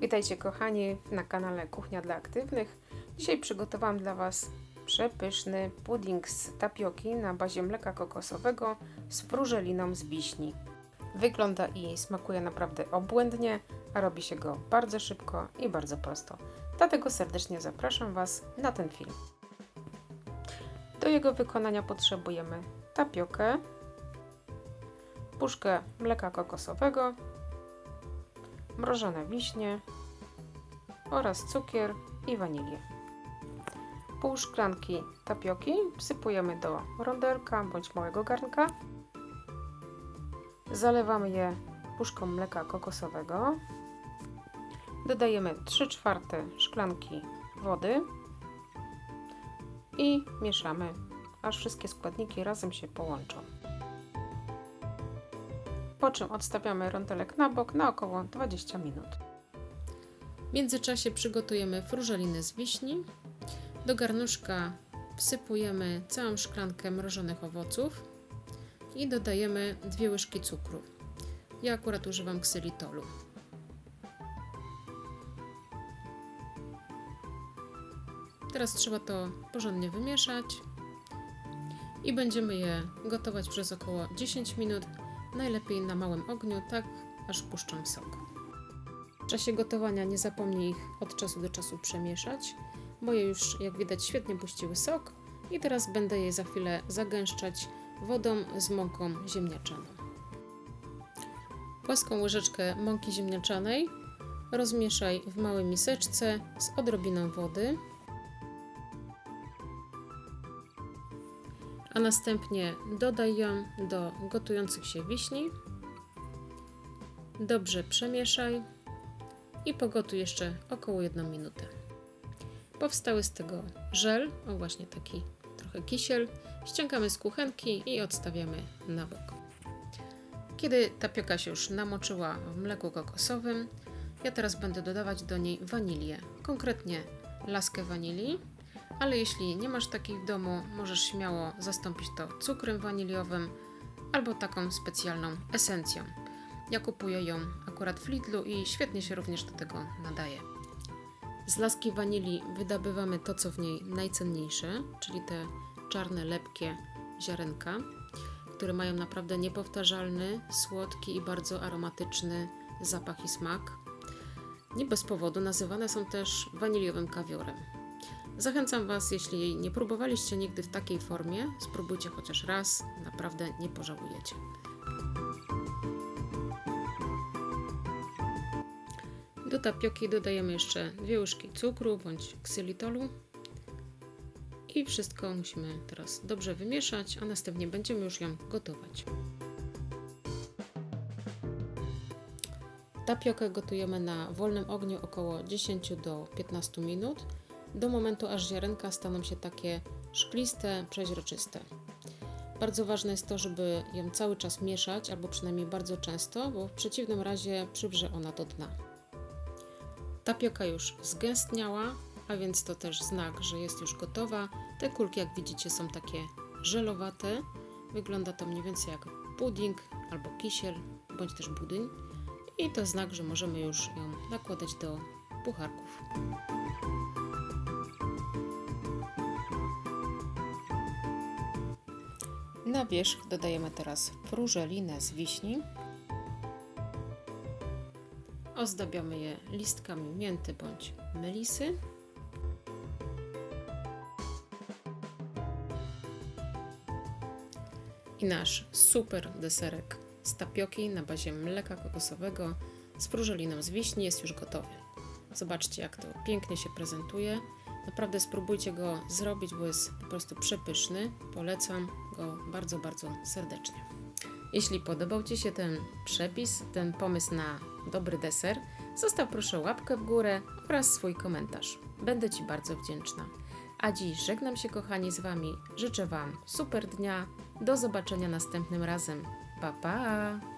Witajcie kochani na kanale Kuchnia dla Aktywnych. Dzisiaj przygotowałam dla Was przepyszny pudding z tapioki na bazie mleka kokosowego z frużeliną z wiśni. Wygląda i smakuje naprawdę obłędnie, a robi się go bardzo szybko i bardzo prosto. Dlatego serdecznie zapraszam Was na ten film. Do jego wykonania potrzebujemy tapiokę, puszkę mleka kokosowego, mrożone wiśnie oraz cukier i wanilię. Pół szklanki tapioki wsypujemy do rondelka bądź małego garnka. Zalewamy je puszką mleka kokosowego. Dodajemy 3 czwarte szklanki wody i mieszamy, aż wszystkie składniki razem się połączą. Po czym odstawiamy rondelek na bok na około 20 minut. W międzyczasie przygotujemy frużeliny z wiśni. Do garnuszka wsypujemy całą szklankę mrożonych owoców i dodajemy dwie łyżki cukru. Ja akurat używam ksylitolu. Teraz trzeba to porządnie wymieszać i będziemy je gotować przez około 10 minut, najlepiej na małym ogniu, tak aż puszczą sok. W czasie gotowania nie zapomnij ich od czasu do czasu przemieszać, bo je już jak widać świetnie puściły sok i teraz będę je za chwilę zagęszczać wodą z mąką ziemniaczaną. Płaską łyżeczkę mąki ziemniaczanej rozmieszaj w małej miseczce z odrobiną wody, a następnie dodaj ją do gotujących się wiśni. Dobrze przemieszaj i pogotuj jeszcze około 1 minutę. Powstały z tego żel, o właśnie taki trochę kisiel, ściągamy z kuchenki i odstawiamy na bok. Kiedy tapioka się już namoczyła w mleku kokosowym, ja teraz będę dodawać do niej wanilię, konkretnie laskę wanilii, ale jeśli nie masz takiej w domu, możesz śmiało zastąpić to cukrem waniliowym albo taką specjalną esencją. Ja kupuję ją akurat w Lidlu i świetnie się również do tego nadaje. Z laski wanilii wydobywamy to, co w niej najcenniejsze, czyli te czarne, lepkie ziarenka, które mają naprawdę niepowtarzalny, słodki i bardzo aromatyczny zapach i smak. Nie bez powodu nazywane są też waniliowym kawiorem. Zachęcam Was, jeśli nie próbowaliście nigdy w takiej formie, spróbujcie chociaż raz, naprawdę nie pożałujecie. Do tapioki dodajemy jeszcze dwie łyżki cukru bądź ksylitolu i wszystko musimy teraz dobrze wymieszać, a następnie będziemy już ją gotować. Tapiokę gotujemy na wolnym ogniu około 10 do 15 minut, do momentu aż ziarenka staną się takie szkliste, przeźroczyste. Bardzo ważne jest to, żeby ją cały czas mieszać, albo przynajmniej bardzo często, bo w przeciwnym razie przywrze ona do dna. Tapioka już zgęstniała, a więc to też znak, że jest już gotowa. Te kulki, jak widzicie, są takie żelowate. Wygląda to mniej więcej jak pudding albo kisiel, bądź też budyń. I to znak, że możemy już ją nakładać do pucharków. Na wierzch dodajemy teraz frużelinę z wiśni. Ozdabiamy je listkami mięty bądź melisy. I nasz super deserek z tapioki na bazie mleka kokosowego z frużeliną z wiśni jest już gotowy. Zobaczcie, jak to pięknie się prezentuje. Naprawdę spróbujcie go zrobić, bo jest po prostu przepyszny. Polecam go bardzo, bardzo serdecznie. Jeśli podobał Ci się ten przepis, ten pomysł na dobry deser, zostaw proszę łapkę w górę oraz swój komentarz. Będę Ci bardzo wdzięczna. A dziś żegnam się kochani z Wami. Życzę Wam super dnia. Do zobaczenia następnym razem. Pa pa!